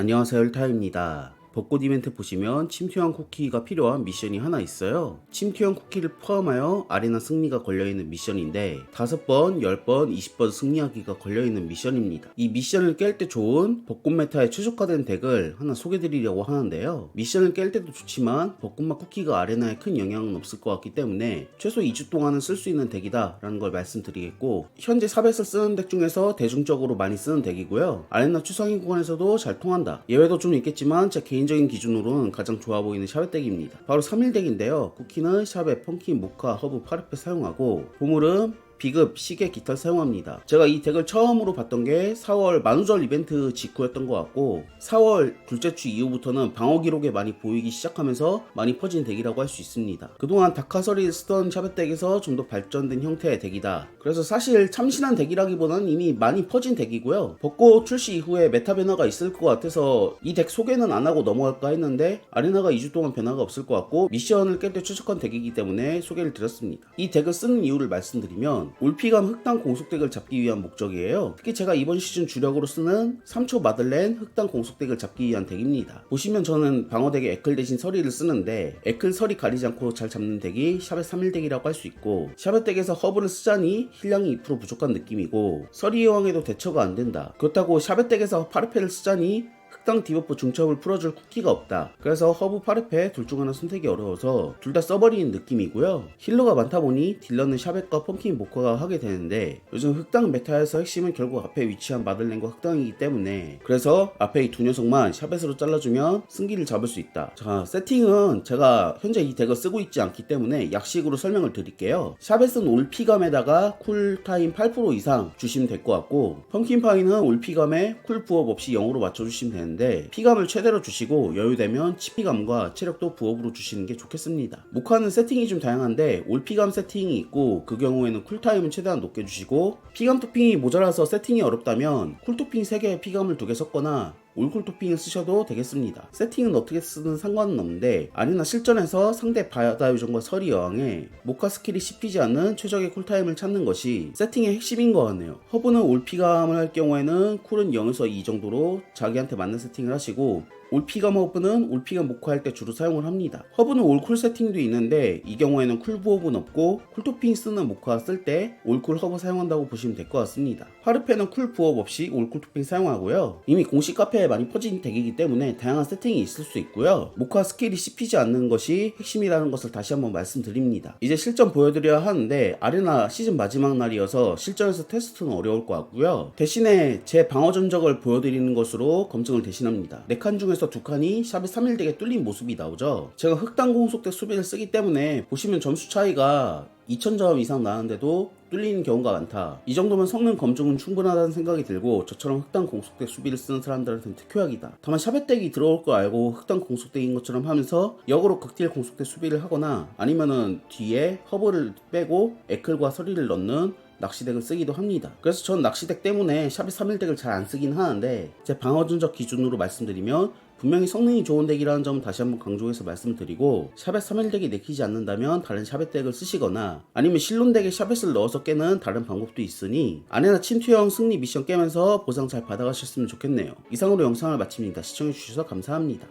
안녕하세요 일타입니다. 벚꽃 이벤트 보시면 침투형 쿠키가 필요한 미션이 하나 있어요. 침투형 쿠키를 포함하여 아레나 승리가 걸려있는 미션인데 5번, 10번, 20번 승리하기가 걸려있는 미션입니다. 이 미션을 깰 때 좋은 벚꽃 메타에 최적화된 덱을 하나 소개드리려고 하는데요. 미션을 깰 때도 좋지만 벚꽃맛 쿠키가 아레나에 큰 영향은 없을 것 같기 때문에 최소 2주 동안은 쓸 수 있는 덱이다 라는 걸 말씀드리겠고 현재 삽에서 쓰는 덱 중에서 대중적으로 많이 쓰는 덱이고요. 아레나 추상인 구간에서도 잘 통한다. 예외도 좀 있겠지만 제 개인 적인 기준으로는 가장 좋아 보이는 샤베 덱입니다. 바로 3일 덱인데요. 쿠키는 샤베, 펑킨, 모카, 허브, 파르페 사용하고 보물은 비급, 시계, 깃털 사용합니다. 제가 이 덱을 처음으로 봤던 게 4월 만우절 이벤트 직후였던 것 같고 4월 둘째 주 이후부터는 방어 기록에 많이 보이기 시작하면서 많이 퍼진 덱이라고 할 수 있습니다. 그동안 다카설이 쓰던 샤벳 덱에서 좀 더 발전된 형태의 덱이다. 그래서 사실 참신한 덱이라기보다는 이미 많이 퍼진 덱이고요. 벚꽃 출시 이후에 메타 변화가 있을 것 같아서 이 덱 소개는 안 하고 넘어갈까 했는데 아레나가 2주 동안 변화가 없을 것 같고 미션을 깰때 최적한 덱이기 때문에 소개를 드렸습니다. 이 덱을 쓰는 이유를 말씀드리면 올피감 흑당 공속덱을 잡기 위한 목적이에요. 특히 제가 이번 시즌 주력으로 쓰는 3초 마들렌 흑당 공속덱을 잡기 위한 덱입니다. 보시면 저는 방어덱에 에클 대신 서리를 쓰는데 에클 서리 가리지 않고 잘 잡는 덱이 샵의 3일 덱이라고 할 수 있고 샵의 덱에서 허브를 쓰자니 힐량이 2% 부족한 느낌이고 서리 여왕에도 대처가 안 된다. 그렇다고 샵의 덱에서 파르페를 쓰자니 흑당 디버프 중첩을 풀어줄 쿠키가 없다. 그래서 허브 파르페 둘 중 하나 선택이 어려워서 둘 다 써버리는 느낌이고요. 힐러가 많다 보니 딜러는 샤벳과 펌킨 모커가 하게 되는데 요즘 흑당 메타에서 핵심은 결국 앞에 위치한 마들렌과 흑당이기 때문에 그래서 앞에 이 두 녀석만 샤벳으로 잘라주면 승기를 잡을 수 있다. 자 세팅은 제가 현재 이 덱을 쓰고 있지 않기 때문에 약식으로 설명을 드릴게요. 샤벳은 올피감에다가 쿨타임 8% 이상 주시면 될 것 같고 펌킨 파이는 올피감에 쿨 부업 없이 0으로 맞춰주시면 되는데 피감을 최대로 주시고 여유되면 치피감과 체력도 부업으로 주시는 게 좋겠습니다. 모카는 세팅이 좀 다양한데 올피감 세팅이 있고 그 경우에는 쿨타임은 최대한 높게 주시고 피감 토핑이 모자라서 세팅이 어렵다면 쿨토핑 3개에 피감을 2개 섞거나 올쿨 토핑을 쓰셔도 되겠습니다. 세팅은 어떻게 쓰든 상관은 없는데 아니나 실전에서 상대 바다 요정과 서리 여왕에 모카 스킬이 씹히지 않는 최적의 쿨타임을 찾는 것이 세팅의 핵심인 것 같네요. 허브는 올피감을 할 경우에는 쿨은 0에서 2 정도로 자기한테 맞는 세팅을 하시고 올피감 허브는 올피감 모카할 때 주로 사용을 합니다. 허브는 올쿨 세팅도 있는데 이 경우에는 쿨 부업은 없고 쿨토핑 쓰는 모카 쓸때 올쿨 허브 사용한다고 보시면 될 것 같습니다. 파르페는 쿨 부업 없이 올쿨 토핑 사용하고요. 이미 공식 카페 에 많이 퍼진 덱이기 때문에 다양한 세팅이 있을 수 있고요. 모카 스킬이 씹히지 않는 것이 핵심이라는 것을 다시 한번 말씀드립니다. 이제 실전 보여드려야 하는데 아레나 시즌 마지막 날이어서 실전에서 테스트는 어려울 것 같고요. 대신에 제 방어 전적을 보여드리는 것으로 검증을 대신합니다. 4칸 중에서 두 칸이 샵이 3일 덱에 뚫린 모습이 나오죠. 제가 흑당 공속덱 수비를 쓰기 때문에 보시면 점수 차이가 2000점 이상 나는데도 뚫리는 경우가 많다. 이 정도면 성능 검증은 충분하다는 생각이 들고 저처럼 흑당 공속덱 수비를 쓰는 사람들한테는 특효약이다. 다만 샤벳덱이 들어올 거 알고 흑당 공속덱인 것처럼 하면서 역으로 극딜 공속덱 수비를 하거나 아니면은 뒤에 허브를 빼고 에클과 서리를 넣는 낚시덱을 쓰기도 합니다. 그래서 전 낚시덱 때문에 샵이 3일덱을 잘 안 쓰긴 하는데 제 방어 전적 기준으로 말씀드리면 분명히 성능이 좋은 덱이라는 점은 다시 한번 강조해서 말씀드리고 샤벳 3일덱이 내키지 않는다면 다른 샤벳 덱을 쓰시거나 아니면 실론 덱에 샤벳을 넣어서 깨는 다른 방법도 있으니 아내나 침투형 승리 미션 깨면서 보상 잘 받아가셨으면 좋겠네요. 이상으로 영상을 마칩니다. 시청해주셔서 감사합니다.